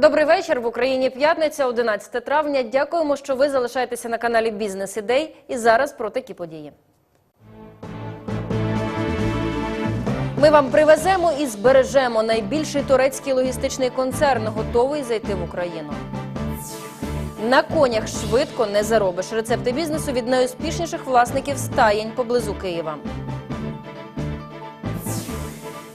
Добрий вечір в Україні. П'ятниця, 11 травня. Дякуємо, що ви залишаєтеся на каналі Бізнес Ідей. І зараз про такі події. Ми вам привеземо і збережемо найбільший турецький логістичний концерн, готовий зайти в Україну. На конях швидко не заробиш. Рецепти бізнесу від найуспішніших власників стаєнь поблизу Києва.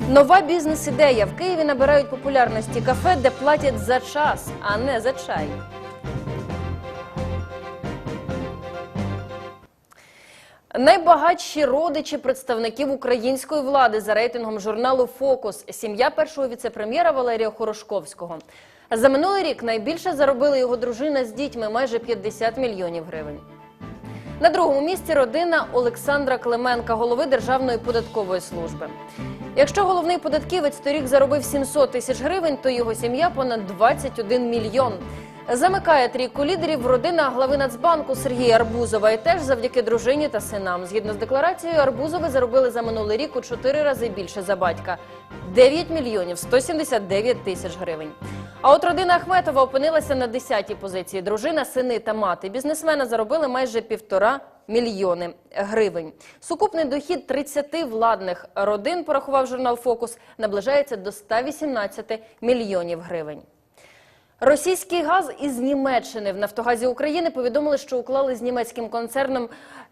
Нова бізнес-ідея в Києві набирають популярності кафе, де платять за час, а не за чай. Найбагатші родичі представників української влади за рейтингом журналу Фокус сім'я першого віцепрем'єра Валерія Хорошковського. За минулий рік найбільше заробила його дружина з дітьми майже 50 мільйонів гривень. На другому місці родина Олександра Клименка, голови Державної податкової служби. Якщо головний податківець торік заробив 700 тисяч гривень, то його сім'я понад 21 мільйон. Замикає трійку лідерів родина глави Нацбанку Сергія Арбузова. І теж завдяки дружині та синам. Згідно з декларацією, Арбузови заробили за минулий рік у 4 рази більше за батька 9 мільйонів 179 тисяч гривень. А от родина Ахметова опинилася на 10-й позиції. Дружина, сини та мати бізнесмена заробили майже півтора мільйони гривень. Сукупний дохід 30 владних родин, порахував журнал Фокус, наближається до 118 мільйонів гривень. Російський газ із Німеччини в Нафтогазі України повідомили, що уклали з німецьким концерном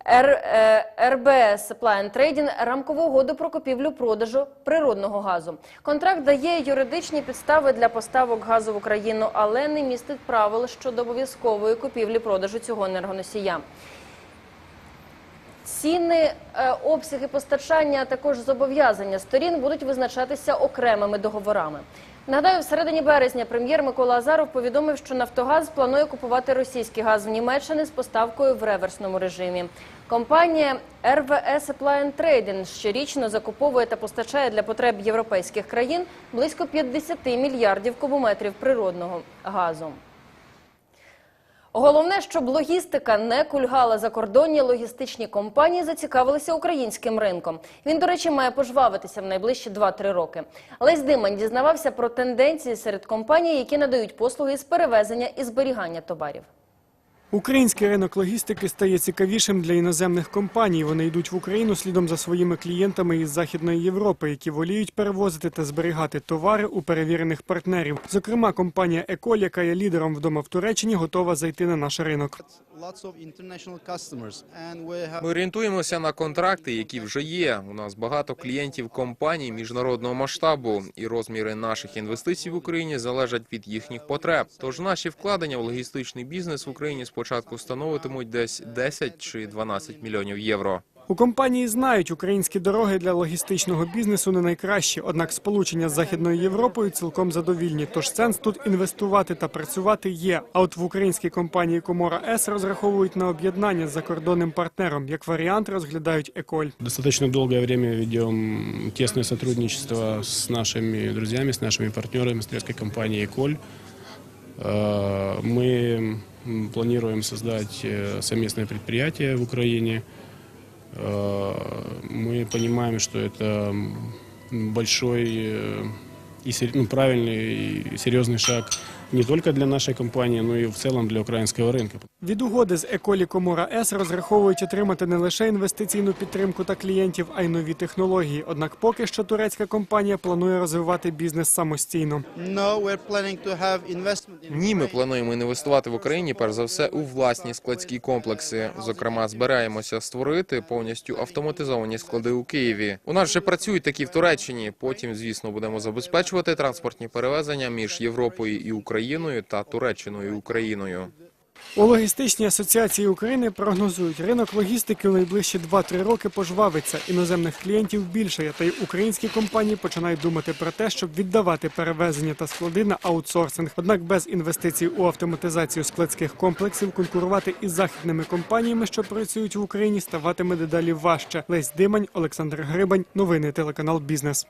Р, е, РБС Supply and Trading рамкову угоду про купівлю-продажу природного газу. Контракт дає юридичні підстави для поставок газу в Україну, але не містить правил щодо обов'язкової купівлі-продажу цього енергоносія. Ціни, е, обсяги постачання, а також зобов'язання сторін будуть визначатися окремими договорами. Нагадаю, в середині березня прем'єр Микола Азаров повідомив, що Нафтогаз планує купувати російський газ в Німеччини з поставкою в реверсному режимі. Компанія RWE Supply Trading щорічно закуповує та постачає для потреб європейських країн близько 50 мільярдів кубометрів природного газу. Головне, щоб логістика не кульгала закордонні логістичні компанії зацікавилися українським ринком. Він, до речі, має пожвавитися в найближчі 2-3 роки. Лесь Диман дізнавався про тенденції серед компаній, які надають послуги з перевезення і зберігання товарів. Український ринок логістики стає цікавішим для іноземних компаній. Вони йдуть в Україну слідом за своїми клієнтами із Західної Європи, які воліють перевозити та зберігати товари у перевірених партнерів. Зокрема, компанія Еколь, яка є лідером вдома в Туреччині, готова зайти на наш ринок. Ми орієнтуємося на контракти, які вже є. У нас багато клієнтів компаній міжнародного масштабу, і розміри наших інвестицій в Україні залежать від їхніх потреб. Тож наші вкладення в логістичний бізнес в Україні спочатку становитимуть десь 10 чи 12 мільйонів євро. У компанії знають, українські дороги для логістичного бізнесу не найкращі, однак сполучення з Західною Європою цілком задовільні. Тож сенс тут інвестувати та працювати є. А от в українській компанії Комора С розраховують на об'єднання з закордонним партнером. Як варіант розглядають Еколь. Достаточно долгое время ведем тесное сотрудничество с нашими друзьями, с нашими партнерами, с турецкой компанией «Коль». Э, Мы м, планируем создать э, совместное предприятие в Украине. Э, Мы понимаем, что это м, большой э, и сер- ну, правильный и серьезный шаг не только для нашей компании, но и в целом для украинского рынка. Від угоди з Еколі Комора С розраховують отримати не лише інвестиційну підтримку та клієнтів, а й нові технології. Однак поки що турецька компанія планує розвивати бізнес самостійно. Ні, ми плануємо інвестувати в Україні перш за все у власні складські комплекси. Зокрема, збираємося створити повністю автоматизовані склади у Києві. У нас вже працюють такі в Туреччині. Потім, звісно, будемо забезпечувати транспортні перевезення між Європою і Україною та Туреччиною Україною. У логістичній асоціації України прогнозують, ринок логістики у найближчі 2-3 роки пожвавиться. Іноземних клієнтів більше, та й українські компанії починають думати про те, щоб віддавати перевезення та склади на аутсорсинг. Однак без інвестицій у автоматизацію складських комплексів конкурувати із західними компаніями, що працюють в Україні, ставатиме дедалі важче. Лесь Димань, Олександр Грибань. Новини телеканал Бізнес.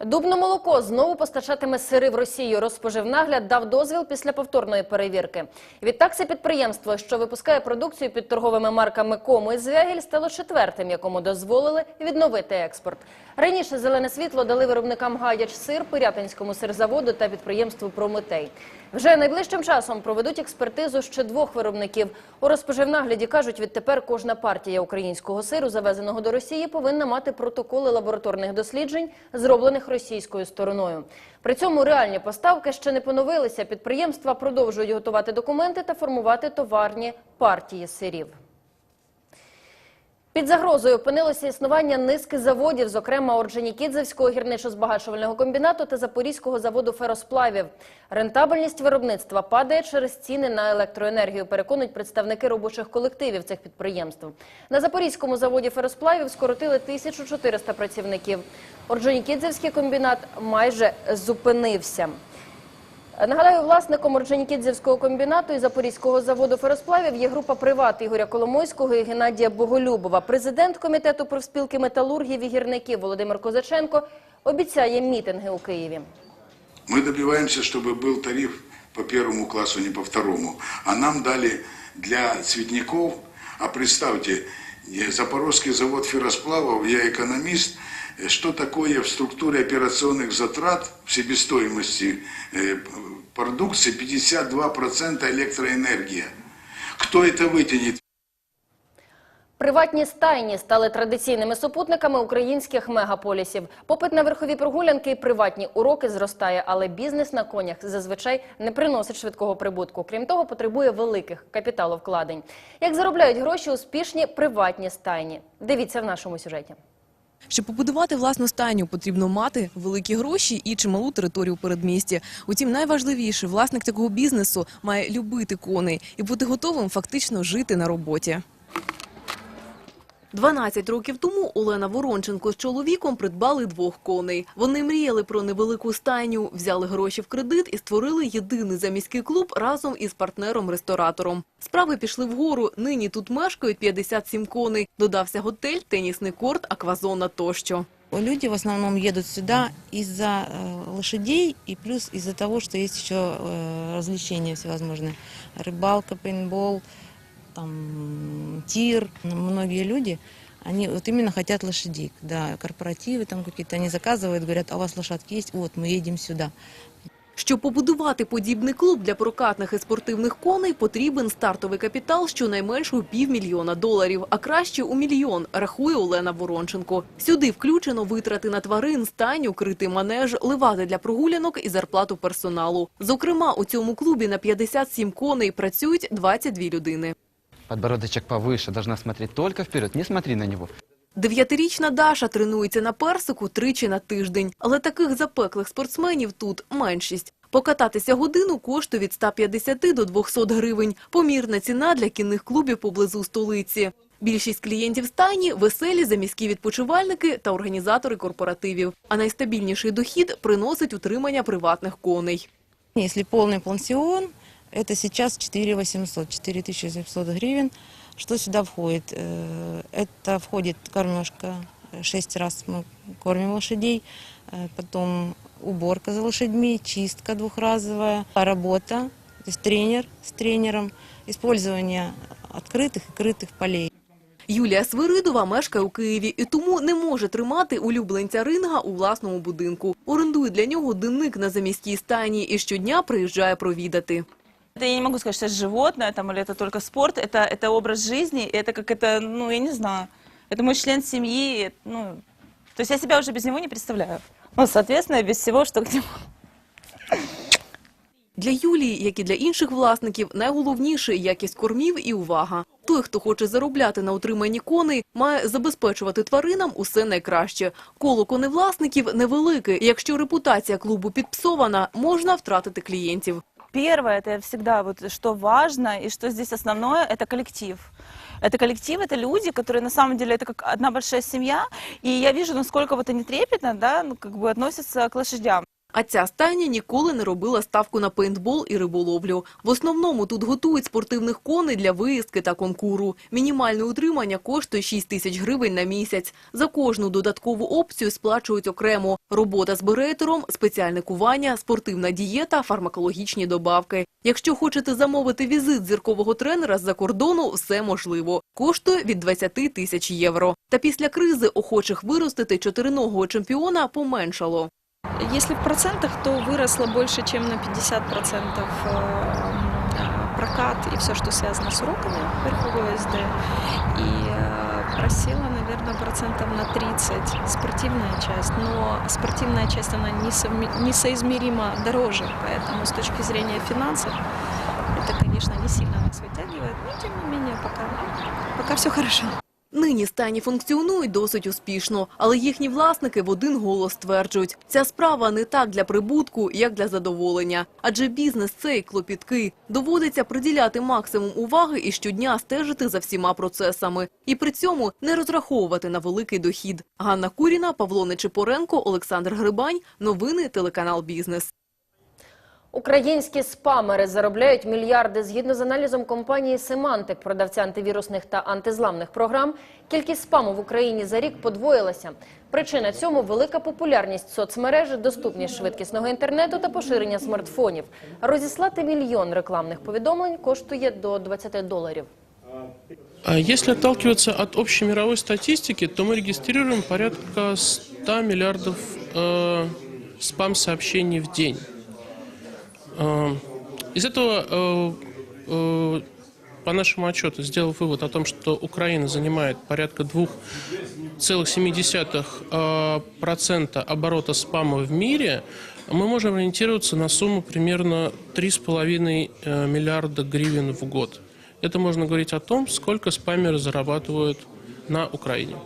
Дубно молоко знову постачатиме сири в Росію. Розпоживнагляд дав дозвіл після повторної перевірки. Відтак це підприємство, що випускає продукцію під торговими марками Кому і Звягіль, стало четвертим, якому дозволили відновити експорт. Раніше зелене світло дали виробникам Гадяч сир, Пирятинському сирзаводу та підприємству Прометей. Вже найближчим часом проведуть експертизу ще двох виробників. У розпоживнагляді кажуть, відтепер кожна партія українського сиру, завезеного до Росії, повинна мати протоколи лабораторних досліджень, зроблених російською стороною. При цьому реальні поставки ще не поновилися. Підприємства продовжують готувати документи та формувати товарні партії сирів. Під загрозою опинилося існування низки заводів, зокрема Орджонікідзевського гірничо-збагачувального комбінату та Запорізького заводу феросплавів. Рентабельність виробництва падає через ціни на електроенергію, переконують представники робочих колективів цих підприємств. На Запорізькому заводі феросплавів скоротили 1400 працівників. Орджонікідзевський комбінат майже зупинився. Нагадаю, власником Орджонікідзевського комбінату і Запорізького заводу феросплавів є група «Приват» Ігоря Коломойського і Геннадія Боголюбова. Президент комітету профспілки металургів і гірників Володимир Козаченко обіцяє мітинги у Києві. Мы добиваемся, чтобы был тариф по первому классу, не по второму. А нам дали для цветников, а представьте, э, Запорожский завод ферросплавов, я экономист, э, что такое в структуре операционных затрат в себестоимости э, продукции 52% электроэнергия. Кто это вытянет? Приватні стайні стали традиційними супутниками українських мегаполісів. Попит на верхові прогулянки і приватні уроки зростає, але бізнес на конях зазвичай не приносить швидкого прибутку. Крім того, потребує великих капіталовкладень. Як заробляють гроші успішні приватні стайні? Дивіться в нашому сюжеті. Щоб побудувати власну стайню, потрібно мати великі гроші і чималу територію передмісті. Утім, найважливіше, власник такого бізнесу має любити коней і бути готовим фактично жити на роботі. 12 років тому Олена Воронченко з чоловіком придбали двох коней. Вони мріяли про невелику стайню, взяли гроші в кредит і створили єдиний заміський клуб разом із партнером-ресторатором. Справи пішли вгору. Нині тут мешкають 57 коней. Додався готель, тенісний корт, аквазона тощо. Люди в основном едут сюда из-за э, лошадей и плюс из-за того, что есть еще э, развлечения всевозможные. Рыбалка, пейнтбол, там, тир. Многие люди, они вот именно хотят лошадей. Когда корпоративы там какие-то, они заказывают, говорят, а у вас лошадки есть? Вот, мы едем сюда. Щоб побудувати подібний клуб для прокатних і спортивних коней, потрібен стартовий капітал щонайменше у півмільйона доларів, а краще у мільйон, рахує Олена Воронченко. Сюди включено витрати на тварин, стайню, критий манеж, ливати для прогулянок і зарплату персоналу. Зокрема, у цьому клубі на 57 коней працюють 22 людини. Подбородочек повыше, должна смотреть только вперед, не смотри на него. Дев'ятирічна Даша тренується на персику тричі на тиждень. Але таких запеклих спортсменів тут меншість. Покататися годину коштує від 150 до 200 гривень. Помірна ціна для кінних клубів поблизу столиці. Більшість клієнтів стайні – веселі заміські відпочивальники та організатори корпоративів. А найстабільніший дохід приносить утримання приватних коней. Если полный пансион, это сейчас 4 800, 4 700 гривен. Что сюда входит? Э, Это входит кормежка, 6 раз мы кормим лошадей, э, потом уборка за лошадьми, чистка двухразовая, работа, то есть тренер с тренером, использование открытых и крытых полей. Юлія Свиридова мешкає у Києві і тому не може тримати улюбленця ринга у власному будинку. Орендує для нього денник на заміській стайні і щодня приїжджає провідати. Это я не могу сказать, что это животное там, или это только спорт, это, это образ жизни, это как это, ну, я не знаю, это мой член семьи, ну, то есть я себя уже без него не представляю. Ну, соответственно, без всего, что к нему. Для Юлії, як і для інших власників, найголовніше – якість кормів і увага. Той, хто хоче заробляти на утриманні коней, має забезпечувати тваринам усе найкраще. Коло коневласників невелике. Якщо репутація клубу підпсована, можна втратити клієнтів. Первое, это всегда вот, что важно, и что здесь основное, это коллектив. Это коллектив, это люди, которые на самом деле, это как одна большая семья, и я вижу, насколько вот они трепетно, да, ну, как бы относятся к лошадям. А ця стайня ніколи не робила ставку на пейнтбол і риболовлю. В основному тут готують спортивних коней для виїздки та конкуру. Мінімальне утримання коштує 6 тисяч гривень на місяць. За кожну додаткову опцію сплачують окремо. Робота з берейтером, спеціальне кування, спортивна дієта, фармакологічні добавки. Якщо хочете замовити візит зіркового тренера з-за кордону, все можливо. Коштує від 20 тисяч євро. Та після кризи охочих виростити чотириногого чемпіона поменшало. Если в процентах, то выросло больше, чем на 50% э, прокат и все, что связано с уроками верховой СД. И э, просела, наверное, процентов на 30 спортивная часть. Но спортивная часть, она несовме- несоизмеримо дороже. Поэтому с точки зрения финансов это, конечно, не сильно нас вытягивает. Но, тем не менее, пока, пока все хорошо. Нині стайні функціонують досить успішно, але їхні власники в один голос стверджують, ця справа не так для прибутку, як для задоволення. Адже бізнес цей клопіткий. Доводиться приділяти максимум уваги і щодня стежити за всіма процесами. І при цьому не розраховувати на великий дохід. Ганна Куріна, Павло Нечипоренко, Олександр Грибань. Новини телеканал Бізнес. Українські спамери заробляють мільярди. Згідно з аналізом компанії Семантик, продавця антивірусних та антизламних програм, кількість спаму в Україні за рік подвоїлася. Причина цьому велика популярність соцмереж, доступність швидкісного інтернету та поширення смартфонів. Розіслати мільйон рекламних повідомлень коштує до 20 доларів. Если отталкиваться от общей мировой статистики, то мы регистрируем порядка 100 миллиардов э, спам-сообщений в день. Э, из этого, э, э, по нашему отчету, сделав вывод о том, что Украина занимает порядка 2,7% э, процента оборота спама в мире, мы можем ориентироваться на сумму примерно 3,5 э, миллиарда гривен в год. Это можно говорить о том, сколько спамеры зарабатывают на Украине.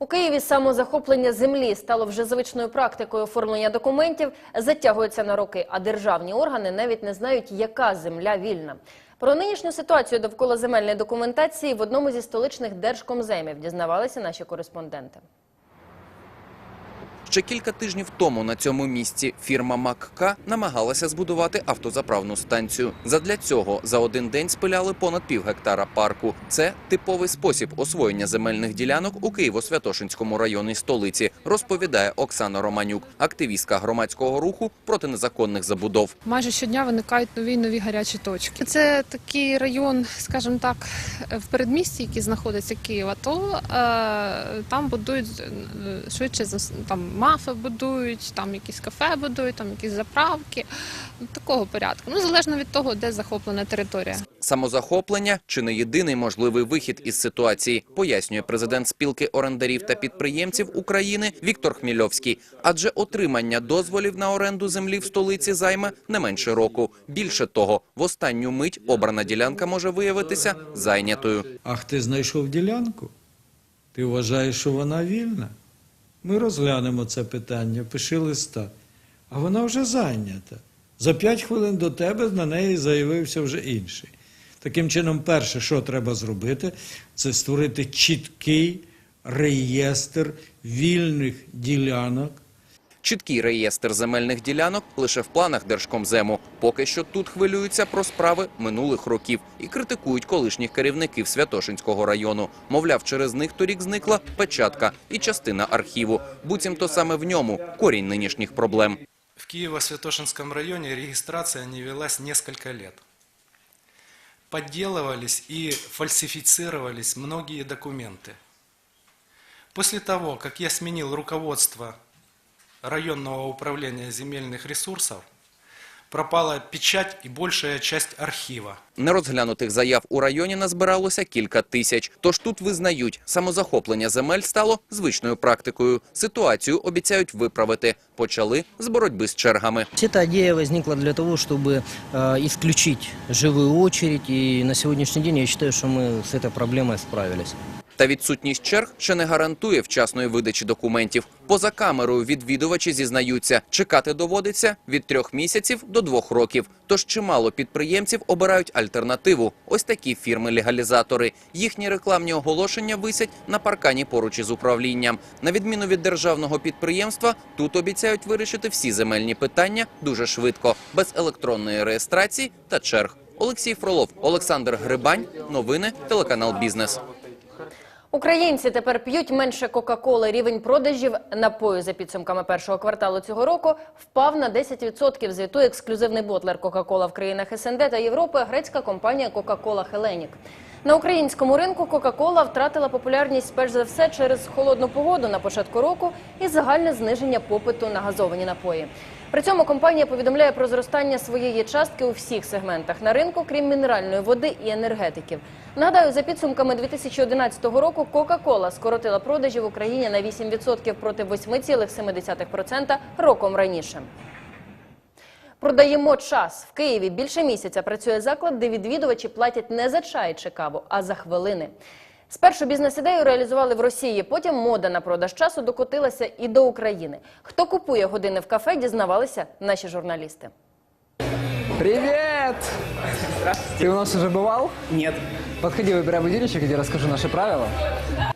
У Києві самозахоплення землі стало вже звичною практикою оформлення документів, затягується на роки, а державні органи навіть не знають, яка земля вільна. Про нинішню ситуацію довкола земельної документації в одному зі столичних держкомземів дізнавалися наші кореспонденти. Ще кілька тижнів тому на цьому місці фірма МакК намагалася збудувати автозаправну станцію. Задля цього за один день спиляли понад пів гектара парку. Це типовий спосіб освоєння земельних ділянок у Києво-Святошинському районі столиці, розповідає Оксана Романюк, активістка громадського руху проти незаконних забудов. Майже щодня виникають нові нові гарячі точки. Це такий район, скажімо так, в передмісті, який знаходиться Києва, то е, там будують е, швидше там мафи будують, там якісь кафе будують, там якісь заправки. Такого порядку. Ну залежно від того, де захоплена територія. Самозахоплення чи не єдиний можливий вихід із ситуації, пояснює президент спілки орендарів та підприємців України Віктор Хмільовський. Адже отримання дозволів на оренду землі в столиці займе не менше року. Більше того, в останню мить обрана ділянка може виявитися зайнятою. Ах, ти знайшов ділянку? Ти вважаєш, що вона вільна? Ми розглянемо це питання, пиши листа. А вона вже зайнята. За п'ять хвилин до тебе на неї заявився вже інший. Таким чином, перше, що треба зробити, це створити чіткий реєстр вільних ділянок, Чіткий реєстр земельних ділянок лише в планах Держкомзему. Поки що тут хвилюються про справи минулих років і критикують колишніх керівників Святошинського району. Мовляв, через них торік зникла печатка і частина архіву. Буцімто саме в ньому корінь нинішніх проблем. В Киево-Святошинском районе регистрация не велась несколько лет. Подделывались и фальсифицировались многие документы. После того, как я сменил руководство районного управления земельных ресурсов, пропала печать и большая часть архива. Нерозглянутих заяв у районі назбиралося кілька тисяч. Тож тут визнають, самозахоплення земель стало звичною практикою. Ситуацію обіцяють виправити. Почали з боротьби з чергами. Эта идея возникла для того, чтобы э, исключить живую очередь, и на сегодняшний день я считаю, что мы с этой проблемой справились. Та відсутність черг ще не гарантує вчасної видачі документів. Поза камерою відвідувачі зізнаються, чекати доводиться від трьох місяців до двох років. Тож чимало підприємців обирають альтернативу. Ось такі фірми-легалізатори. Їхні рекламні оголошення висять на паркані поруч із управлінням. На відміну від державного підприємства, тут обіцяють вирішити всі земельні питання дуже швидко, без електронної реєстрації та черг. Олексій Фролов, Олександр Грибань. Новини телеканал Бізнес. Українці тепер п'ють менше Кока-Коли. Рівень продажів напою за підсумками першого кварталу цього року впав на 10%. Звітує ексклюзивний ботлер Кока-Кола в країнах СНД та Європи грецька компанія Кока-Кола Хеленік. На українському ринку Кока-Кола втратила популярність перш за все через холодну погоду на початку року і загальне зниження попиту на газовані напої. При цьому компанія повідомляє про зростання своєї частки у всіх сегментах на ринку, крім мінеральної води і енергетиків. Нагадаю, за підсумками 2011 року Кока-Кола скоротила продажі в Україні на 8% проти 8,7% роком раніше. Продаємо час. В Києві більше місяця працює заклад, де відвідувачі платять не за чай чи каву, а за хвилини. Спершу бізнес-ідею реалізували в Росії, потім мода на продаж часу докотилася і до України. Хто купує години в кафе, дізнавалися наші журналісти. Привет! Ты у нас уже бывал? Нет. Подходи, выбирай будильничек, я тебе расскажу наши правила.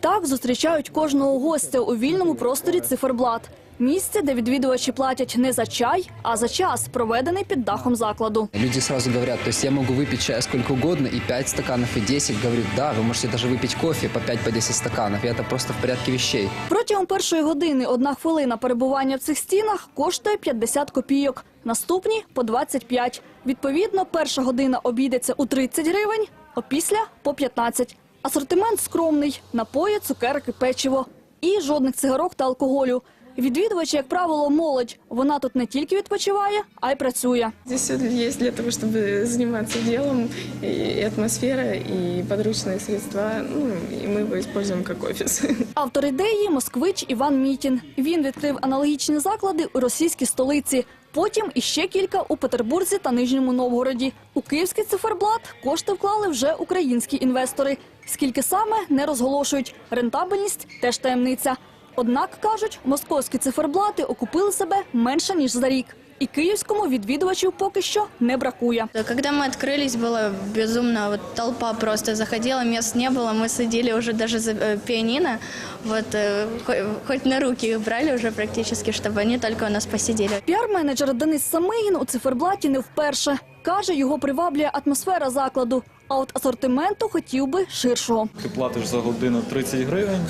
Так зустрічають кожного гостя у вільному просторі циферблат. Місце, де відвідувачі платять не за чай, а за час, проведений під дахом закладу. Люди сразу говорят, то есть я могу выпить чая сколько угодно, и 5 стаканов, и 10. Говорю, да, вы можете даже выпить кофе по 5-10 по 10 стаканов, и это просто в порядке вещей. Протягом першої години одна хвилина перебування в цих стінах коштує 50 копійок, наступні – по 25. Відповідно, перша година обійдеться у 30 гривень, опісля – по 15. Асортимент скромний – напої, цукерки, печиво. І жодних цигарок та алкоголю. Відвідувачі, як правило, молодь. Вона тут не тільки відпочиває, а й працює. Здесь все есть для того, чтобы заниматься делом, и атмосфера, и подручные средства, ну, и мы его используем как офис. Автор ідеї – москвич Іван Мітін. Він відкрив аналогічні заклади у російській столиці. Потім іще кілька у Петербурзі та Нижньому Новгороді. У київський циферблат кошти вклали вже українські інвестори. Скільки саме не розголошують. Рентабельність теж таємниця. Однак кажуть, московські циферблати окупили себе менше ніж за рік. І київському відвідувачів поки що не бракує. Когда мы открылись, была безумно вот толпа просто заходила, мест не было, мы садили уже даже за э, пианино, вот э, хо- хоть на руки их брали уже практически, чтобы они только у нас посидели. Піар-менеджер Денис Самигін у циферблаті не вперше. Каже, його приваблює атмосфера закладу. А от асортименту хотів би ширшого. Ти платиш за годину 30 гривень.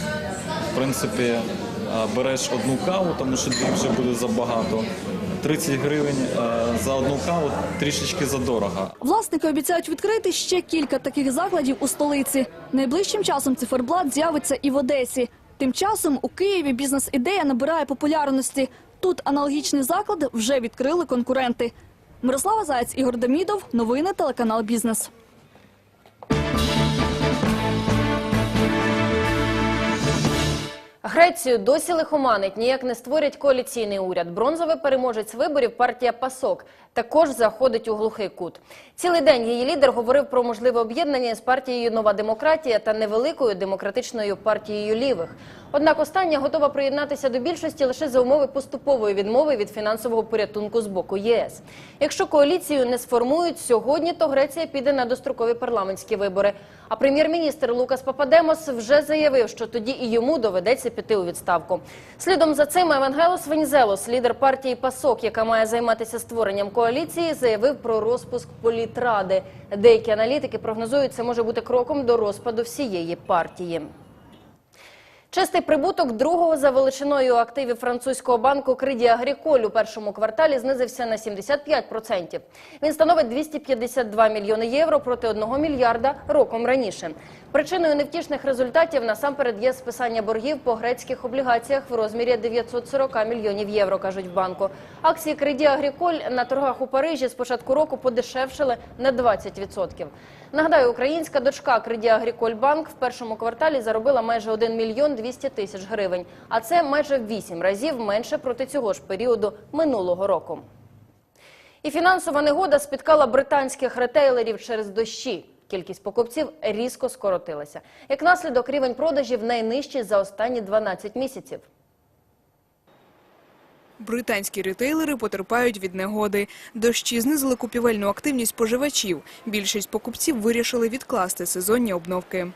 В принципі, береш одну каву, тому що дві вже буде забагато. 30 гривень за одну каву трішечки задорого. Власники обіцяють відкрити ще кілька таких закладів у столиці. Найближчим часом циферблат з'явиться і в Одесі. Тим часом у Києві бізнес-ідея набирає популярності. Тут аналогічний заклад вже відкрили конкуренти. Мирослава Заяць, Ігор Демідов. Новини телеканал Бізнес. Грецію досі лихоманить, ніяк не створять коаліційний уряд. Бронзовий переможець виборів партія ПАСОК також заходить у глухий кут. Цілий день її лідер говорив про можливе об'єднання з партією Нова демократія та невеликою демократичною партією лівих. Однак остання готова приєднатися до більшості лише за умови поступової відмови від фінансового порятунку з боку ЄС. Якщо коаліцію не сформують сьогодні, то Греція піде на дострокові парламентські вибори. А прем'єр-міністр Лукас Пападемос вже заявив, що тоді і йому доведеться піти у відставку. Слідом за цим Евангелос Венізелос, лідер партії ПАСОК, яка має займатися створенням коаліції, заявив про розпуск політради. Деякі аналітики прогнозують, це може бути кроком до розпаду всієї партії. Чистий прибуток другого за величиною активів французького банку Credit Agricole у першому кварталі знизився на 75%. Він становить 252 мільйони євро проти 1 мільярда роком раніше. Причиною невтішних результатів насамперед є списання боргів по грецьких облігаціях в розмірі 940 мільйонів євро, кажуть в банку. Акції Credit Agricole на торгах у Парижі з початку року подешевшили на 20%. Нагадаю, українська дочка Credit Agricole Bank в першому кварталі заробила майже 1 мільйон 200 тисяч гривень, а це майже в 8 разів менше проти цього ж періоду минулого року. І фінансова негода спіткала британських ретейлерів через дощі. Кількість покупців різко скоротилася. Як наслідок, рівень продажів найнижчий за останні 12 місяців. Британські ретейлери потерпають від негоди. Дощі знизили купівельну активність споживачів. Більшість покупців вирішили відкласти сезонні обновки.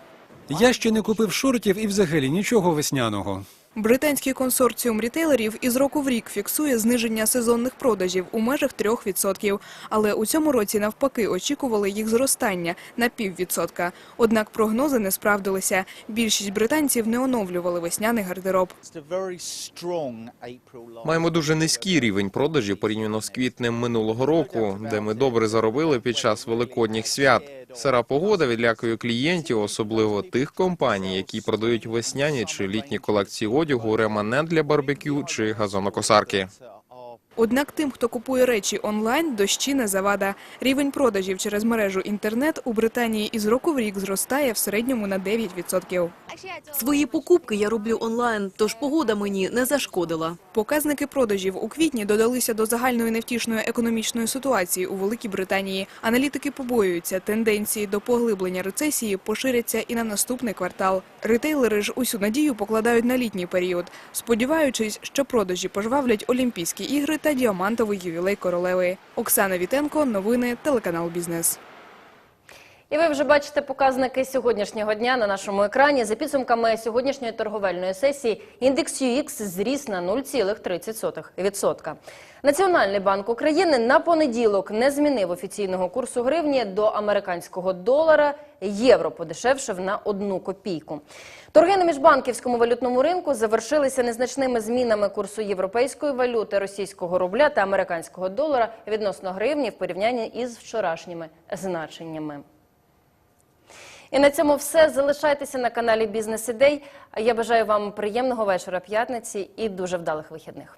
Я ще не купив шортів і взагалі нічого весняного. Британський консорціум рітейлерів із року в рік фіксує зниження сезонних продажів у межах 3%. Але у цьому році навпаки очікували їх зростання на піввідсотка. Однак прогнози не справдилися. Більшість британців не оновлювали весняний гардероб. Маємо дуже низький рівень продажів порівняно з квітнем минулого року, де ми добре заробили під час великодніх свят. Сира погода відлякує клієнтів, особливо тих компаній, які продають весняні чи літні колекції одягу, реманент для барбекю чи газонокосарки. Однак тим, хто купує речі онлайн, дощі не завада. Рівень продажів через мережу інтернет у Британії із року в рік зростає в середньому на 9%. Свої покупки я роблю онлайн, тож погода мені не зашкодила. Показники продажів у квітні додалися до загальної невтішної економічної ситуації у Великій Британії. Аналітики побоюються, тенденції до поглиблення рецесії поширяться і на наступний квартал. Ретейлери ж усю надію покладають на літній період, сподіваючись, що продажі пожвавлять Олімпійські ігри та діамантовий ювілей королеви. Оксана Вітенко, новини, телеканал Бізнес. І ви вже бачите показники сьогоднішнього дня на нашому екрані. За підсумками сьогоднішньої торговельної сесії індекс UX зріс на 0,30%. Національний банк України на понеділок не змінив офіційного курсу гривні до американського долара. Євро подешевшив на одну копійку. Торги на міжбанківському валютному ринку завершилися незначними змінами курсу європейської валюти, російського рубля та американського долара відносно гривні в порівнянні із вчорашніми значеннями. І на цьому все. Залишайтеся на каналі Бізнес Ідей. Я бажаю вам приємного вечора п'ятниці і дуже вдалих вихідних.